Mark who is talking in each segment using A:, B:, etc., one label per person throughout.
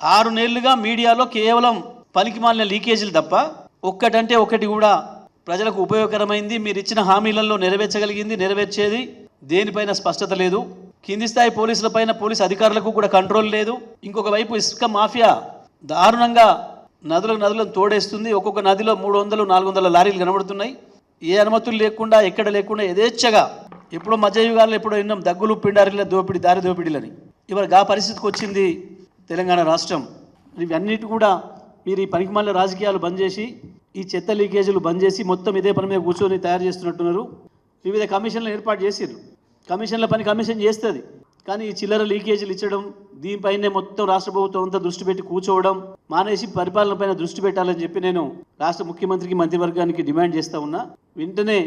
A: ఆరు నెలలుగా మీడియాలో కేవలం పలికిమాలిన లీకేజీలు తప్ప ఒక్కటంటే ఒకటి కూడా ప్రజలకు ఉపయోగకరమైంది మీరు ఇచ్చిన హామీలలో నెరవేర్చగలిగింది నెరవేర్చేది దేనిపైన స్పష్టత లేదు. కింది స్థాయి పోలీసులపైన పోలీస్ అధికారులకు కూడా కంట్రోల్ లేదు. ఇంకొక వైపు ఇసుక మాఫియా దారుణంగా నదులకు నదులను తోడేస్తుంది. ఒక్కొక్క నదిలో మూడు వందలు నాలుగు వందల లారీలు కనబడుతున్నాయి. ఏ అనుమతులు లేకుండా ఎక్కడ లేకుండా యథేచ్ఛగా ఎప్పుడో మధ్యయుగాల్లో ఎప్పుడో విన్నాం దగ్గులు పిండారిల దోపిడి దారి దోపిడీలని. ఇవాళ గా పరిస్థితికి వచ్చింది తెలంగాణ రాష్ట్రం. ఇవన్నిటి కూడా మీరు ఈ పనికిమాల రాజకీయాలు బంద్ చేసి ఈ చెత్త లీకేజీలు బంద్ చేసి మొత్తం ఇదే పని మీద కూర్చొని తయారు చేస్తున్నట్టున్నారు. వివిధ కమిషన్లు ఏర్పాటు చేసిర్రు. కమిషన్ల పని కమిషన్ చేస్తుంది. కానీ ఈ చిల్లర లీకేజీలు ఇచ్చడం దీనిపైనే మొత్తం రాష్ట్ర ప్రభుత్వం అంతా దృష్టి పెట్టి కూర్చోవడం మానేసి పరిపాలన పైన దృష్టి పెట్టాలని చెప్పి నేను రాష్ట్ర ముఖ్యమంత్రికి మంత్రివర్గానికి డిమాండ్ చేస్తా ఉన్నా. వెంటనే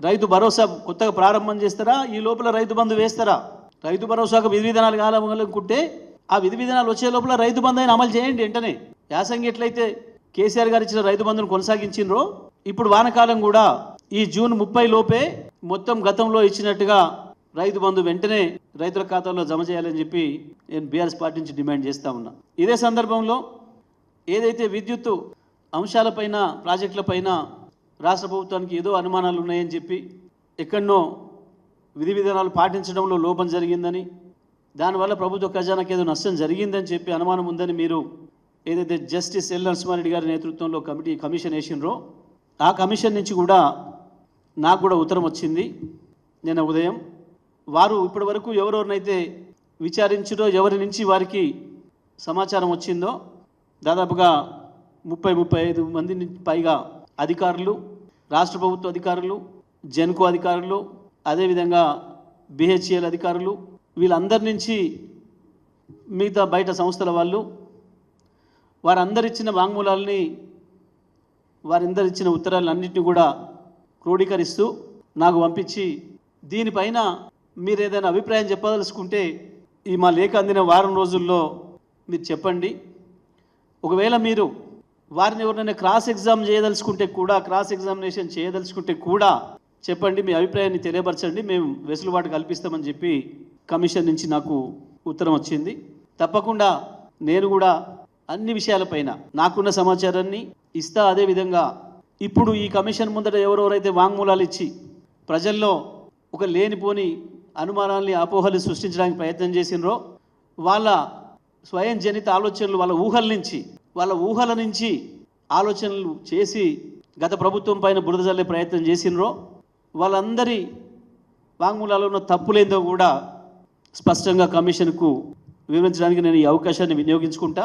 A: రైతు భరోసా కొత్తగా ప్రారంభం చేస్తారా? ఈ లోపల రైతు బంధు వేస్తారా? రైతు భరోసాకు విధి విధానాలు కుంటే ఆ విధి విధానాలు వచ్చే లోపల రైతు బంధు అయిన అమలు చేయండి వెంటనే. యాసంగి ఎట్లయితే కేసీఆర్ గారు ఇచ్చిన రైతు బంధును కొనసాగించిండ్రో ఇప్పుడు వానకాలం కూడా ఈ జూన్ ముప్పై లోపే మొత్తం గతంలో ఇచ్చినట్టుగా రైతు బంధు వెంటనే రైతుల ఖాతాలో జమ చేయాలని చెప్పి నేను బీఆర్ఎస్ పార్టీ నుంచి డిమాండ్ చేస్తా ఉన్నా. ఇదే సందర్భంలో ఏదైతే విద్యుత్ అంశాలపైన ప్రాజెక్టులపైన రాష్ట్ర ప్రభుత్వానికి ఏదో అనుమానాలు ఉన్నాయని చెప్పి ఎక్కడనో విధి విధానాలు పాటించడంలో లోపం జరిగిందని దానివల్ల ప్రభుత్వ ఖజానాకి ఏదో నష్టం జరిగిందని చెప్పి అనుమానం ఉందని మీరు ఏదైతే జస్టిస్ ఎల్ నరసింహారెడ్డి గారి నేతృత్వంలో కమిటీ కమిషన్ వేసినరో ఆ కమిషన్ నుంచి కూడా నాకు కూడా ఉత్తరం వచ్చింది. నిన్న ఉదయం వారు ఇప్పటి వరకు ఎవరెవరినైతే విచారించారో ఎవరి నుంచి వారికి సమాచారం వచ్చిందో దాదాపుగా ముప్పై ముప్పై ఐదు మంది నుంచి పైగా అధికారులు రాష్ట్ర ప్రభుత్వ అధికారులు జెన్కో అధికారులు అదేవిధంగా బిహెచ్ఎల్ అధికారులు వీళ్ళందరి నుంచి మిగతా బయట సంస్థల వాళ్ళు వారందరిచ్చిన వాంగ్మూలాల్ని వారందరు ఇచ్చిన ఉత్తరాలన్నింటినీ కూడా క్రోడీకరిస్తూ నాకు పంపించి దీనిపైన మీరు ఏదైనా అభిప్రాయం చెప్పదలుచుకుంటే ఈ మా లేఖ అందిన వారం రోజుల్లో మీరు చెప్పండి. ఒకవేళ మీరు వారిని ఎవరినైనా క్రాస్ ఎగ్జామ్ చేయదలుచుకుంటే కూడా క్రాస్ ఎగ్జామినేషన్ చేయదలుచుకుంటే కూడా చెప్పండి మీ అభిప్రాయాన్ని తెలియపరచండి మేము వెసులుబాటు కల్పిస్తామని చెప్పి కమిషన్ నుంచి నాకు ఉత్తరం వచ్చింది. తప్పకుండా నేను కూడా అన్ని విషయాలపైన నాకున్న సమాచారాన్ని ఇస్తా. అదేవిధంగా ఇప్పుడు ఈ కమిషన్ ముందట ఎవరెవరైతే వాంగ్మూలాలు ఇచ్చి ప్రజల్లో ఒక లేనిపోని అనుమానాల్ని అపోహలు సృష్టించడానికి ప్రయత్నం చేసినరో వాళ్ళ స్వయం జనిత ఆలోచనలు వాళ్ళ ఊహల నుంచి వాళ్ళ ఊహల నుంచి ఆలోచనలు చేసి గత ప్రభుత్వం పైన బురద చల్లే ప్రయత్నం చేసినరో వాళ్ళందరి వాంగ్మూలాలో ఉన్న తప్పులేందో కూడా స్పష్టంగా కమిషన్కు వివరించడానికి నేను ఈ అవకాశాన్ని వినియోగించుకుంటా.